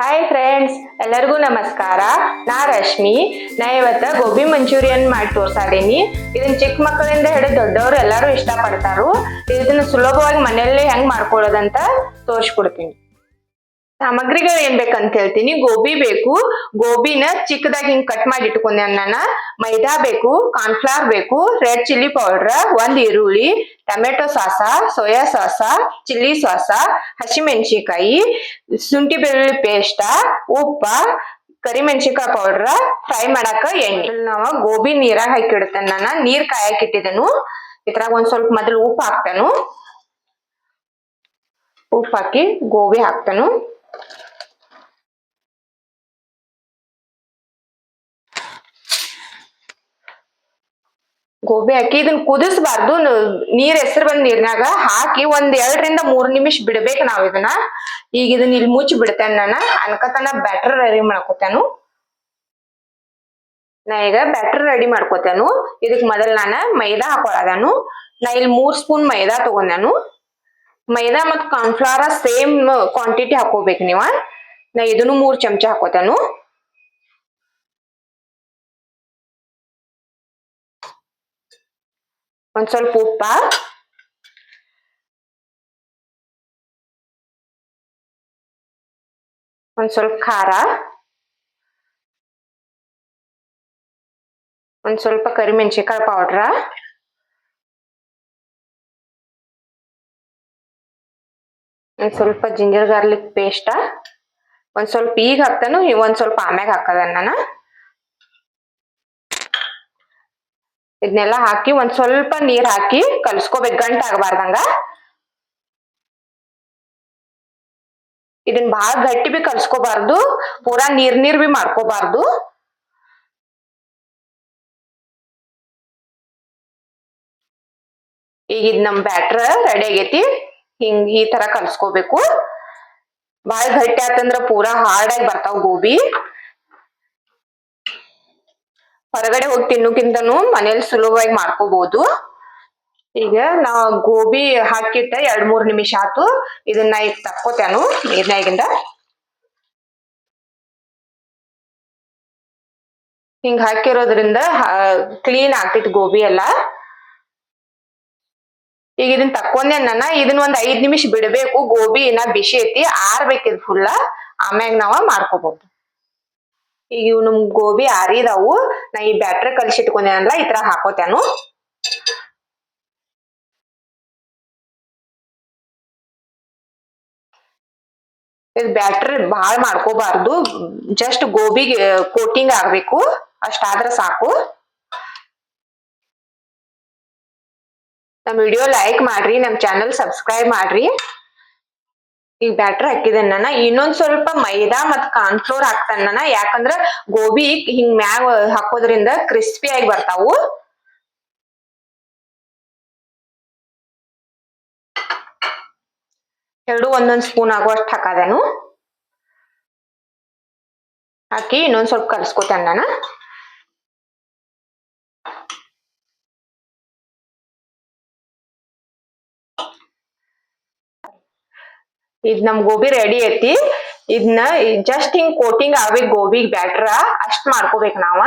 Hi friends ಎಲ್ಲರಿಗೂ ನಮಸ್ಕಾರ. ನಾ ರಶ್ಮಿ. ನಾ ಇವತ್ತ ಗೋಬಿ ಮಂಚೂರಿಯನ್ ಮಾಡಿ ತೋರ್ಸಾಡೀನಿ. ಇದನ್ನ ಚಿಕ್ಕ ಮಕ್ಕಳಿಂದ ಹಿಡಿದು ದೊಡ್ಡವರು ಎಲ್ಲರೂ ಇಷ್ಟಪಡ್ತಾರು. ಇದನ್ನ ಸುಲಭವಾಗಿ ಮನೆಯಲ್ಲೇ ಹೆಂಗ್ ಮಾಡ್ಕೊಳ್ಳೋದಂತ ತೋರಿಸ್ಕೊಡ್ತೀನಿ. ಸಾಮಗ್ರಿಗಳು ಏನ್ ಬೇಕಂತ ಹೇಳ್ತೀನಿ. ಗೋಬಿ ಬೇಕು. ಗೋಬಿನ ಚಿಕ್ಕದಾಗಿ ಹಿಂಗ್ ಕಟ್ ಮಾಡಿ ಇಟ್ಕೊಂಡೆ ನಾನು ಮೈದಾ ಬೇಕು ಕಾರ್ನ್ಫ್ಲವರ್ ಬೇಕು ರೆಡ್ ಚಿಲ್ಲಿ ಪೌಡರ್ ಒಂದ್ ಈರುಳ್ಳಿ, tomato sauce, soya sauce, chilli sauce ಹಸಿಮೆಣಸಿಕಾಯಿ ಶುಂಠಿ ಬೆಳ್ಳುಳ್ಳಿ ಪೇಸ್ಟ ಉಪ್ಪ ಕರಿಮೆಣಸಿಕಾಯಿ ಪೌಡರ್ ಫ್ರೈ ಮಾಡಾಕ ಎಣ್ಣೆ. ನಾವ ಗೋಬಿ ನೀರಾಗ ಹಾಕಿಡ್ತೇನೆ ನಾನು ನೀರ್ ಕಾಯಕ್ ಇದ್ರಾಗ ಒಂದ್ ಸ್ವಲ್ಪ ಮೊದಲು ಉಪ್ಪು ಹಾಕ್ತೇನು. ಉಪ್ಪು ಹಾಕಿ ಗೋಬಿ ಹಾಕ್ತೇನು. ಗೋಬಿ ಹಾಕಿ ಇದನ್ನ ಕುದಿಸ್ಬಾರ್ದು. ನೀರ್ ಹೆಸರು ಬಂದ ನೀರ್ನಾಗ ಹಾಕಿ ಒಂದ್ ಎರಡರಿಂದ ಮೂರ್ ನಿಮಿಷ ಬಿಡ್ಬೇಕು ನಾವ್ ಇದನ್ನ. ಈಗ ಇದನ್ನ ಇಲ್ಲಿ ಮುಚ್ಚಿ ಬಿಡ್ತೇನೆ ನಾನು. ಅನ್ಕತನ ಬ್ಯಾಟರ್ ರೆಡಿ ಮಾಡ್ಕೋತೇನು. ನಾ ಈಗ ಬ್ಯಾಟರ್ ರೆಡಿ ಮಾಡ್ಕೋತೇನು. ಇದಕ್ ಮೊದಲ್ ನಾನು ಮೈದಾ ಹಾಕೊಳದಾನು. ನಾ ಇಲ್ಲಿ ಮೂರ್ ಸ್ಪೂನ್ ಮೈದಾ ತಗೊಂಡಾನು. ಮೈದಾ ಮತ್ ಕಾರ್ನ್ಫ್ಲವರ್ ಸೇಮ್ ಕ್ವಾಂಟಿಟಿ ಹಾಕೋಬೇಕು ನೀವ. ನಾ ಇದನ್ನು ಮೂರ್ ಚಮಚ ಹಾಕೋತೇನು. ಒಂದ್ ಸ್ವಲ್ಪ ಉಪ್ಪ. ಒಂದ್ ಸ್ವಲ್ಪ ಖಾರ. ಒಂದ್ ಸ್ವಲ್ಪ ಕರಿಮೆಣಸಿಕಾಯಿ ಪೌಡ್ರ ಒಂದ್ ಸ್ವಲ್ಪ ಜಿಂಜರ್ ಗಾರ್ಲಿಕ್ ಪೇಸ್ಟ ಒಂದ್ ಸ್ವಲ್ಪ ಈಗ ಹಾಕ್ತಾನು ಒಂದ್ ಸ್ವಲ್ಪ ಆಮ್ಯಾಗ ಹಾಕದ ನಾನು ಇದನ್ನೆಲ್ಲ ಹಾಕಿ ಒಂದ್ ಸ್ವಲ್ಪ ನೀರ್ ಹಾಕಿ ಕಲ್ಸ್ಕೋಬೇಕು, ಗಂಟ ಆಗಬಾರ್ದಂಗ. ಇದನ್ ಬಾಳ ಗಟ್ಟಿ ಬಿ ಕಲ್ಸ್ಕೋಬಾರ್ದು, ಪೂರಾ ನೀರ್ ನೀರ್ ಬಿ ಮಾಡ್ಕೋಬಾರ್ದು. ಈಗ ಇದ್ ನಮ್ ಬ್ಯಾಟ್ರ ರೆಡಿ ಆಗೈತಿ. ಹಿಂಗ್ ಈ ತರ ಕಲ್ಸ್ಕೋಬೇಕು. ಬಾಳ ಗಟ್ಟಿ ಆತಂದ್ರ ಪೂರಾ ಹಾರ್ಡ್ ಆಗಿ ಬರ್ತಾವ ಗೋಬಿ. ಹೊರಗಡೆ ಹೋಗಿ ತಿನ್ನೋಕ್ಕಿಂತನೂ ಮನೇಲಿ ಸುಲಭವಾಗಿ ಮಾಡ್ಕೋಬಹುದು ಈಗ ನಾ ಗೋಬಿ ಹಾಕಿಟ್ಟ ಎರಡ್ ಮೂರ್ ನಿಮಿಷ ಆತು. ಇದನ್ನ ಈಗ ತಕ್ಕೋತೇನು ನೀರ್ನಾಗಿಂದ ಹಿಂಗ್ ಹಾಕಿರೋದ್ರಿಂದ ಕ್ಲೀನ್ ಆಗ್ತೈತಿ ಗೋಬಿ ಎಲ್ಲ. ಈಗ ಇದನ್ನ ತಕ್ಕೊಂಡೆ ನನ್ನ ಇದನ್ನ ಒಂದ್ ಐದ್ ನಿಮಿಷ ಬಿಡಬೇಕು, ಗೋಬಿ ಇನ್ನ ಬಿಸಿ ಐತಿ ಆರ್ಬೇಕಿದ್ ಫುಲ್ಲ ಆಮ್ಯಾಗ ನಾವ ಮಾಡ್ಕೋಬಹುದು ಈಗ ಇವ್ ನಮ್ ಗೋಬಿ ಆರಿದಾವು, ನಾ ಈ ಬ್ಯಾಟ್ರಿ ಕಲ್ಸಿಟ್ಕೊಂಡೇನಲ್ಲ ಈ ತರ ಹಾಕೋತೇನು. ಇದು ಬ್ಯಾಟ್ರಿ ಬಾಳ್ ಮಾಡ್ಕೋಬಾರ್ದು, ಜಸ್ಟ್ ಗೋಬಿಗೆ ಕೋಟಿಂಗ್ ಆಗ್ಬೇಕು, ಅಷ್ಟಾದ್ರ ಸಾಕು. ನಮ್ ವಿಡಿಯೋ ಲೈಕ್ ಮಾಡ್ರಿ, ನಮ್ಮ ಚಾನಲ್ ಸಬ್ಸ್ಕ್ರೈಬ್ ಮಾಡ್ರಿ. ಈಗ ಬ್ಯಾಟ್ರಿ ಹಾಕಿದೆ ನಾನು ಇನ್ನೊಂದ್ ಸ್ವಲ್ಪ ಮೈದಾ ಮತ್ ಕಾರ್ನ್ಫ್ಲೋರ್ ಹಾಕ್ತಾನ ನಾನು ಯಾಕಂದ್ರ ಗೋಬಿ ಹಿಂಗ್ ಮ್ಯಾಗ ಹಾಕೋದ್ರಿಂದ ಕ್ರಿಸ್ಪಿ ಆಗಿ ಬರ್ತಾವು. ಎರಡು ಒಂದೊಂದ್ ಸ್ಪೂನ್ ಆಗುವಷ್ಟು ಹಾಕದೇನು. ಹಾಕಿ ಇನ್ನೊಂದ್ ಸ್ವಲ್ಪ ಕಲ್ಸ್ಕೊತೇನೆ ನಾನು ಇದ್ ನಮ್ ಗೋಬಿ ರೆಡಿ ಐತಿ. ಇದನ್ನ ಜಸ್ಟ್ ಹಿಂಗ್ ಕೋಟಿಂಗ್ ಆಗ್ಬೇಕು ಗೋಬಿಗ್ ಬ್ಯಾಟ್ರ ಅಷ್ಟ್ ಮಾಡ್ಕೋಬೇಕು ನಾವ.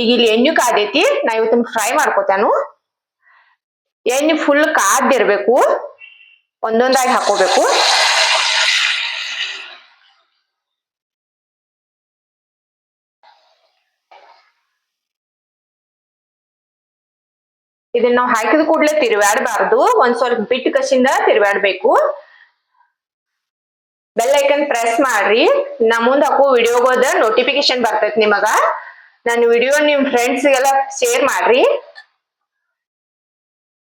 ಈಗ ಇಲ್ಲಿ ಎಣ್ಣೆ ಕಾದೈತಿ, ನಾ ಇವತ್ತನ್ನ ಫ್ರೈ ಮಾಡ್ಕೋತಾನು. ಎಣ್ಣೆ ಫುಲ್ ಕಾದಿರ್ಬೇಕು. ಒಂದೊಂದಾಗಿ ಹಾಕೋಬೇಕು. ಇದನ್ನ ನಾವು ಹಾಕಿದ ಕೂಡಲೇ ತಿರುವಾಡಬಾರ್ದು ಒಂದ್ ಸ್ವಲ್ಪ ಬಿಟ್ಟು ಕಸಿಂದ ತಿರುವಾಡ್ಬೇಕು ಬೆಲ್ ಐಕನ್ ಪ್ರೆಸ್ ಮಾಡ್ರಿ. ನಾ ಮುಂದ್ ಹಾಕೋ ವಿಡಿಯೋಗೋದ ನೋಟಿಫಿಕೇಶನ್ ಬರ್ತೈತಿ ನಿಮಗ. ನನ್ನ ವಿಡಿಯೋ ನಿಮ್ ಫ್ರೆಂಡ್ಸ್ಗೆಲ್ಲ ಶೇರ್ ಮಾಡ್ರಿ.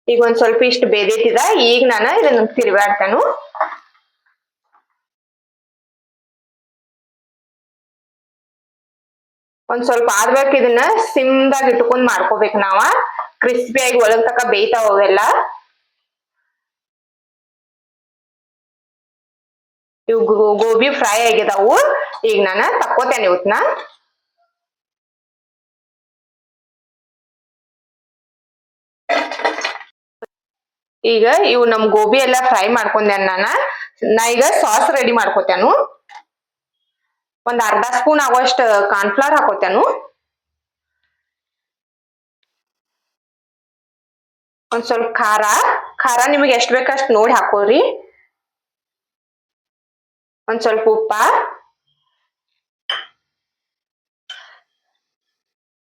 ಈಗ ಒಂದ್ ಸ್ವಲ್ಪ ಇಷ್ಟು ಬೇದೈತಿದ ಈಗ ನಾನು ಇದನ್ನ ತಿರುಗಾಡ್ತಾನು. ಒಂದ್ ಸ್ವಲ್ಪ ಆದ್ಬೇಕು ಇದನ್ನ ಸಿಮ್ದಾಗ ಇಟ್ಕೊಂಡ್ ಮಾಡ್ಕೋಬೇಕು ನಾವ. ಕ್ರಿಸ್ಪಿಯಾಗಿ ಒಳಗ್ ತಕ ಬೇಯ್ತಾವ ಅವೆಲ್ಲ. ಇವ್ ಗೋಬಿ ಫ್ರೈ ಆಗಿದಾವು. ಈಗ ನಾನು ತಕ್ಕೋತೇನೆ ಇವತ್ನ. ಈಗ ಇವು ನಮ್ ಗೋಬಿ ಎಲ್ಲ ಫ್ರೈ ಮಾಡ್ಕೊಂಡೆ ನಾನು. ನಾ ಈಗ ಸಾಸ್ ರೆಡಿ ಮಾಡ್ಕೋತೇನು. ಒಂದ್ ಅರ್ಧ ಸ್ಪೂನ್ ಆಗೋಷ್ಟು ಕಾರ್ನ್ಫ್ಲವರ್ ಹಾಕೋತೇನು. ಒಂದ್ ಸ್ವಲ್ಪ ಖಾರ. ಖಾರ ನಿಮಗೆ ಎಷ್ಟ್ ಬೇಕಷ್ಟು ನೋಡಿ ಹಾಕೋರಿ. ಒಂದ್ ಸ್ವಲ್ಪ ಉಪ್ಪ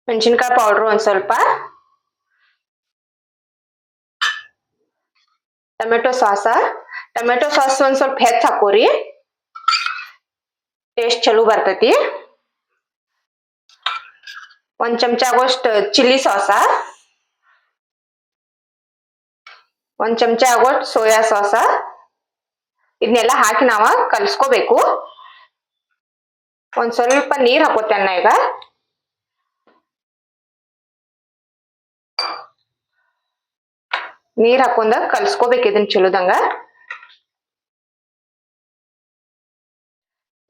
ಮೆಣಸಿನ್ಕಾಯಿ ಪೌಡ್ರು ಒಂದ್ ಸ್ವಲ್ಪ ಟೊಮೆಟೊ ಸಾಸ ಟೊಮೆಟೊ ಸಾಸ್ ಒಂದ್ ಸ್ವಲ್ಪ ಹೆಚ್ಚ್ ಹಾಕೋರಿ ಟೇಸ್ಟ್ ಚಲೋ ಬರ್ತೈತಿ ಒಂದ್ ಚಮಚ ಆಗೋಷ್ಟು ಚಿಲ್ಲಿ ಸಾಸ ಒಂದ್ ಚಮಚ ಆಗೋಷ್ಟು ಸೋಯಾ ಸಾಸ ಇದನ್ನೆಲ್ಲ ಹಾಕಿ ನಾವ ಕಲ್ಸ್ಕೋಬೇಕು. ಒಂದ್ ಸ್ವಲ್ಪ ನೀರ್ ಹಾಕೋತೇನ ಈಗ. ನೀರ್ ಹಾಕೊಂಡ ಕಲ್ಸ್ಕೋಬೇಕು ಇದನ್ ಚಲೋದಂಗ.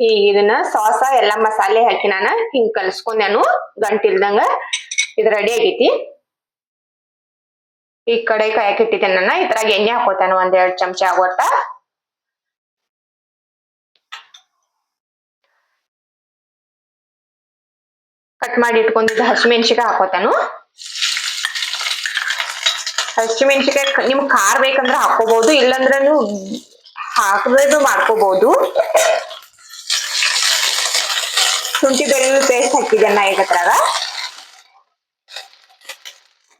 ಈಗ ಇದನ್ನ ಸಾಸ, ಎಲ್ಲಾ ಮಸಾಲೆ ಹಾಕಿ ನಾನ ಹಿಂಗ್ ಕಲ್ಸ್ಕೊಂಡೇನು ಗಂಟಿಲ್ದಂಗ ಇದು ರೆಡಿ ಆಗೈತಿ. ಈ ಕಡೆ ಕಾಯಕ್ ಇಟ್ಟಿದ್ದೇನೆ ನಾನು ಇದ್ರಾಗ ಎಣ್ಣೆ ಹಾಕೋತೇನೆ ಒಂದ್ ಎರಡ್ ಚಮಚ ಆಗೋಟ ಕಟ್ ಮಾಡಿ ಇಟ್ಕೊಂಡಿದ್ದ ಹಸಿಮೆಣಸಿಕಾಯಿ ಹಾಕೋತಾನು. ಹಸಿಮೆಣಸಿಕಾಯಿ ನಿಮ್ಗ್ ಖಾರ ಬೇಕಂದ್ರ ಹಾಕೋಬಹುದು ಇಲ್ಲಂದ್ರೂ ನೀವು ಹಾಕದೇದು ಮಾಡ್ಕೋಬಹುದು ಶುಂಠಿ ಬೆಳ್ಳುಳ್ಳಿ ಪೇಸ್ಟ್ ಹಾಕಿದ್ದೆ ನಾ ಈಗ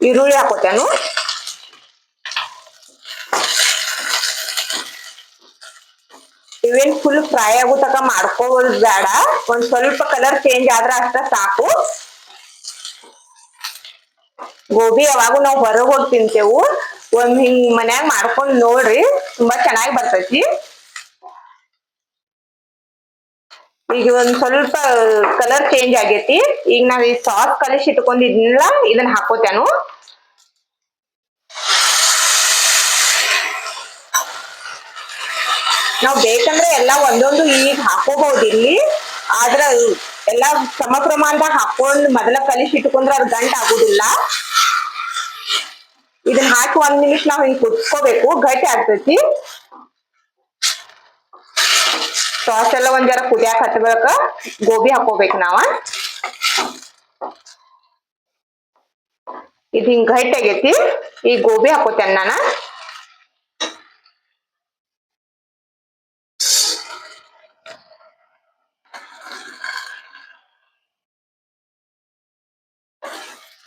ಈರುಳ್ಳಿ ಹಾಕೋತೇನು. ಇವೇನ್ ಫುಲ್ ಫ್ರೈ ಆಗೋ ತಕ ಮಾಡ್ಕೋಬೋದು ಬೇಡ. ಒಂದ್ ಸ್ವಲ್ಪ ಕಲರ್ ಚೇಂಜ್ ಆದ್ರ ಅಷ್ಟ ಸಾಕು. ಗೋಬಿ ಯಾವಾಗ ನಾವು ಹೊರಗೆ ಹೋಗಿ ತಿಂತೇವು. ಒಂದ್ ಹಿಂಗ್ ಮನ್ಯಾಗ ಮಾಡ್ಕೊಂಡ್ ನೋಡ್ರಿ, ತುಂಬಾ ಚೆನ್ನಾಗಿ ಬರ್ತೈತಿ. ಈಗ ಒಂದ್ ಸ್ವಲ್ಪ ಕಲರ್ ಚೇಂಜ್ ಆಗೇತಿ. ಈಗ ನಾವ್ ಈ ಸಾಸ್ ಕಲಿಸಿ ಇಟ್ಕೊಂಡಿದ್ನಲ್ಲ ಇದನ್ನ ಹಾಕೋತೇನು. ನಾವ್ ಬೇಕಂದ್ರೆ ಎಲ್ಲಾ ಒಂದೊಂದು ಈಗ ಹಾಕೋಬಹುದು ಇಲ್ಲಿ. ಆದ್ರ ಎಲ್ಲಾ ಸಮ ಪ್ರಮಾಣದಾಗ ಹಾಕೊಂಡ್ ಮೊದಲ ಕಲಿಸಿ ಇಟ್ಕೊಂಡ್ರೆ ಅದ್ ಗಂಟ ಆಗುದಿಲ್ಲ. ಇದನ್ನ ಹಾಕಿ ಒಂದ್ ನಿಮಿಷ ನಾವ್ ಹಿಂಗ್ ಕುಟ್ಕೋಬೇಕು ಗಟ್ಟಿ ಆಗ್ತೈತಿ. ಸಾಸ್ ಎಲ್ಲ ಒಂದ್ ಜರ ಕುದಿಯಾಕ ಹತ್ಬೇಕ. ಗೋಬಿ ಹಾಕೋಬೇಕು ನಾವ. ಇದ್ ಹಿಂಗ್ ಗಟ್ಟಿ ಆಗೈತಿ. ಈ ಗೋಬಿ ಹಾಕೋತೇನೆ ನಾನ.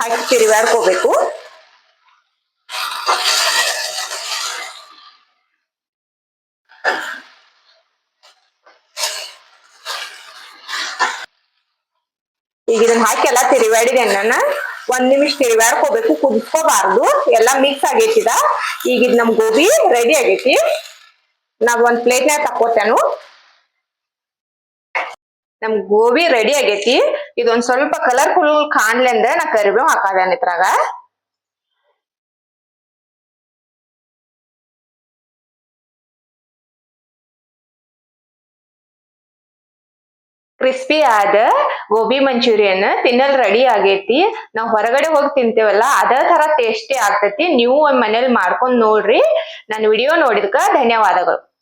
ಹಾಕಿ ತಿರುಗಾಡ್ಕೋಬೇಕು. ಈಗ ಇದನ್ನ ಹಾಕಿ ಎಲ್ಲಾ ತಿರುಗಾಡಿದೆ ನಾನು ಒಂದ್ ನಿಮಿಷ ತಿರುಗಾಡ್ಕೋಬೇಕು, ಕುದಿಸ್ಕೋಬಾರ್ದು. ಎಲ್ಲಾ ಮಿಕ್ಸ್ ಆಗೈತಿದ. ಈಗ ಇದ್ ನಮ್ ಗೋಬಿ ರೆಡಿ ಆಗೈತಿ. ನಾವ್ ಒಂದ್ ಪ್ಲೇಟ್ನಾಗ ತಕ್ಕೋತೇನು. ನಮ್ ಗೋಬಿ ರೆಡಿ ಆಗೈತಿ. ಇದೊಂದ್ ಸ್ವಲ್ಪ ಕಲರ್ಫುಲ್ ಕಾಣ್ಲಿ ಅಂದ್ರೆ ನಾ ಕರಿಬೇವು ಹಾಕದೇನ ಇದ್ರಾಗ. ಕ್ರಿಸ್ಪಿ ಆದ ಗೋಬಿ ಮಂಚೂರಿಯನ್ ತಿನ್ನಲ್ ರೆಡಿ ಆಗೈತಿ. ನಾವ್ ಹೊರಗಡೆ ಹೋಗಿ ತಿಂತೇವಲ್ಲ, ಅದೇ ತರ ಟೇಸ್ಟಿ ಆಗ್ತೈತಿ. ನೀವು ಮನೇಲಿ ಮಾಡ್ಕೊಂಡ್ ನೋಡ್ರಿ. ನನ್ನ ವಿಡಿಯೋ ನೋಡಿದ್ಕ ಧನ್ಯವಾದಗಳು.